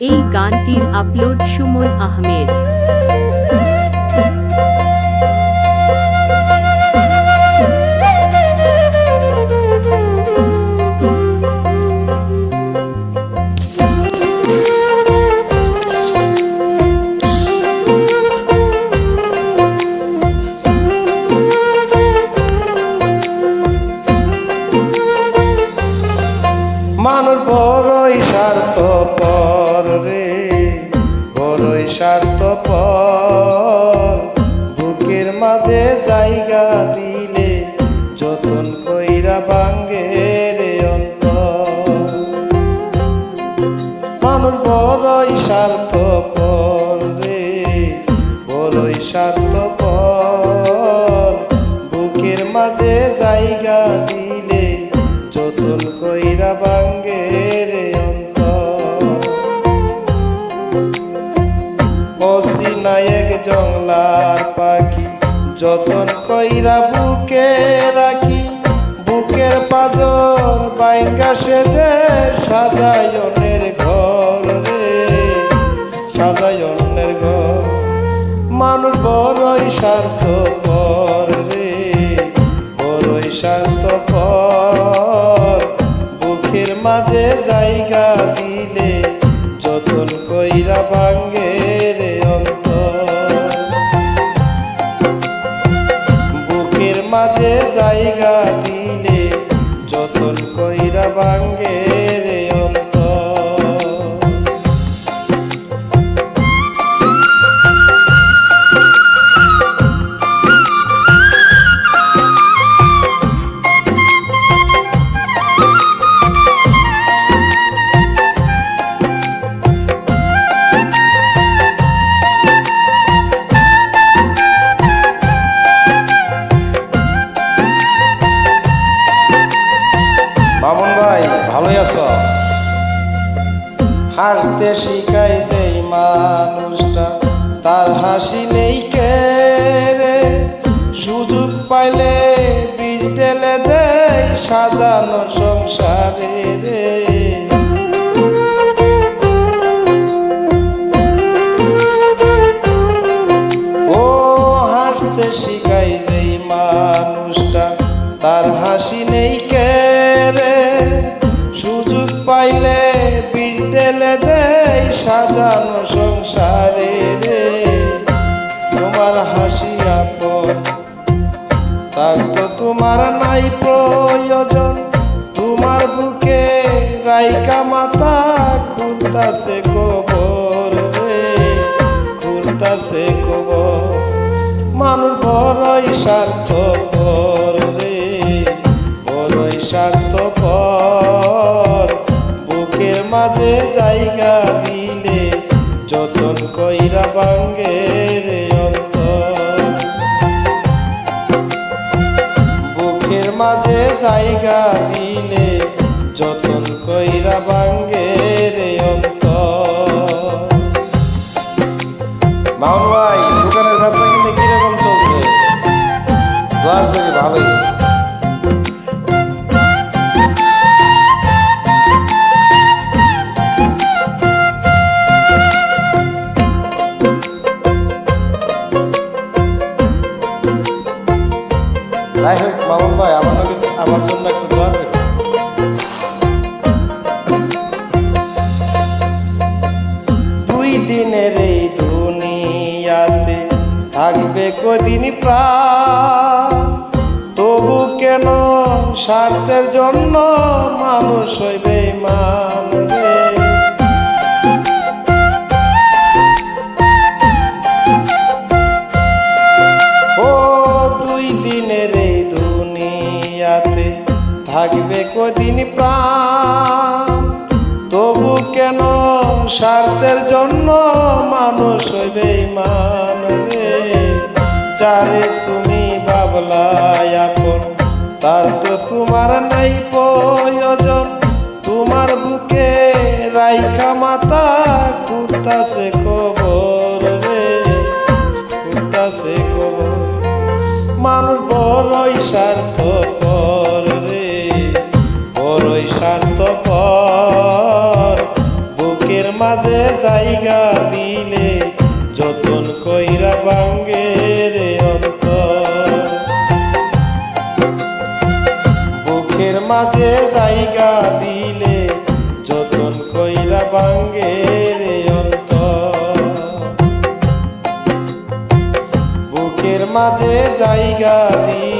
এই গানটির আপলোড সুমন আহমেদ। পর বুকের মাঝে জায়গা দিলে যতন কইরা বাঙ্গে রে অন্তর। মানুষ বড়ই স্বার্থ পর রে, বড়ই স্বার্থ পর বুকের মাঝে জায়গা দিলে অসিনায়ক জংলার পাখি, যতন কইরা বুকে রাখি, বুকের পাজর বাইঙ্গা সেজে সাজায়নের ঘর রে, সাজায়নের ঘর। মানুষ বড়ই স্বার্থ পর রে, বড়ই স্বার্থ পর বুকের মাঝে জায়গা দিলে যতন কইরা ভাঙ্গে মাঝে জায়গা দিলে যতন কইরা ভাঙ্গে হাসতে শিখাই যেই মানুষটা, তার হাসি নেই কে রে? সুযোগ পাইলে বীজ ঢেলে দেয় সাজানো সংসারে রে। ও হাসতে শিখাই যেই মানুষটা, তার হাসি নেই কে সাজানো সংসারে রে, তোমার হাসি আপন। তার তো তোমার নাই প্রয়োজন, তোমার বুকে রাইকা মাথা খুলতাছে কবর রে, খুলতাছে কবর। মানুষ বড়ই স্বার্থ পর রে, বড়ই স্বার্থ পর বুকের মাঝে জায়গা দিলে যতন কইরা বাঙ্গে অন্তর। বুকের মাঝে জায়গা দিলে যতন কইরা বাঙ্গে রে অন্তর। মামুন ভাই, দোকানের ব্যবসা কিনতে কীরকম চলছে? দোয়া ভালোই। যাই হোক মামুন ভাই, আমার আমার জন্য একটু দোয়া দুই দিনের এই দুনিয়াতে থাকবে কদিন প্রাণ। তবু কেন স্বার্থের জন্য মানুষ হইবে মান থাকবে কদিন প্রাণ? তবু কেন স্বার্থের জন্য মানুষ হইবে মান রে? যারে তুমি বাবলাই আপন, তার তো তোমার নাই প্রয়োজন। তোমার বুকে রাইখা মাথা খুঁড়তাছে কবর রে। খুঁড়তাছে কবর। মানুষ বড়ই স্বার্থ জায়গা দিলে যতন কইরা বাঙ্গে রে অন্তর। বুকের মাঝে জায়গা দিলে যতন কইরা বাঙ্গে রে অন্তর। বুকের মাঝে জায়গা দিলে